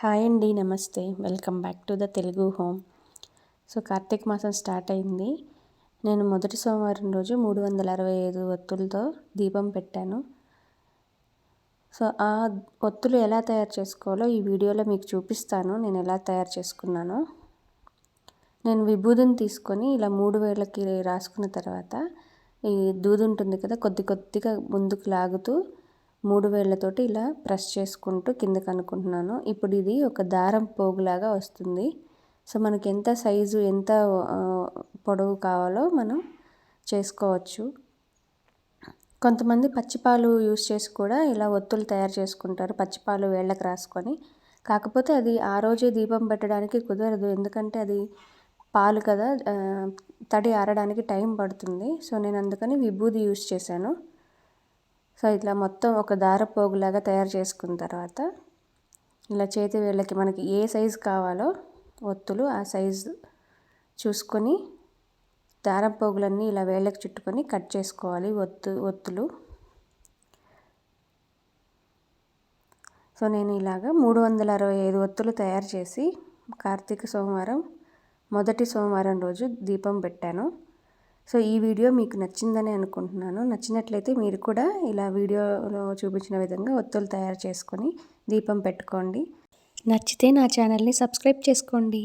Hi అండి నమస్తే. Welcome back to the Telugu home. So Karthika మాసం స్టార్ట్ అయింది. నేను మొదటి సోమవారం రోజు మూడు వందల అరవై ఐదు ఒత్తులతో దీపం పెట్టాను. సో ఆ ఒత్తులు ఎలా తయారు చేసుకోవాలో ఈ వీడియోలో మీకు చూపిస్తాను. నేను ఎలా తయారు చేసుకున్నానో. నేను విభూదిని తీసుకొని ఇలా మూడు వేలకి రాసుకున్న తర్వాత ఈ దూది ఉంటుంది కదా కొద్ది కొద్దిగా ముందుకు లాగుతూ మూడు వేళ్ళతోటి ఇలా ప్రెస్ చేసుకుంటూ కిందకి అనుకుంటున్నాను ఇప్పుడు ఇది ఒక దారం పోగులాగా వస్తుంది. సో మనకి ఎంత సైజు ఎంత పొడవు కావాలో మనం చేసుకోవచ్చు. కొంతమంది పచ్చిపాలు యూస్ చేసి కూడా ఇలా ఒత్తులు తయారు చేసుకుంటారు పచ్చిపాలు వేళ్ళకి రాసుకొని. కాకపోతే అది ఆ రోజే దీపం పెట్టడానికి కుదరదు. ఎందుకంటే అది పాలు కదా తడి ఆరడానికి టైం పడుతుంది. సో నేను అందుకని విభూది యూస్ చేశాను. సో ఇట్లా మొత్తం ఒక దారపోగులాగా తయారు చేసుకున్న తర్వాత ఇలా చేతి వేళ్ళకి మనకి ఏ సైజు కావాలో ఒత్తులు ఆ సైజు చూసుకొని దారం పోగులన్నీ ఇలా వేళ్ళకి చుట్టుకొని కట్ చేసుకోవాలి ఒత్తు ఒత్తులు. సో నేను ఇలాగ మూడు వందల అరవై ఐదు ఒత్తులు తయారు చేసి కార్తీక సోమవారం మొదటి సోమవారం రోజు దీపం పెట్టాను. సో ఈ వీడియో మీకు నచ్చిందని అనుకుంటున్నాను. నచ్చినట్లయితే మీరు కూడా ఇలా వీడియోలో చూపించిన విధంగా ఒత్తులు తయారు చేసుకొని దీపం పెట్టుకోండి. నచ్చితే నా ఛానల్ని సబ్స్క్రైబ్ చేసుకోండి.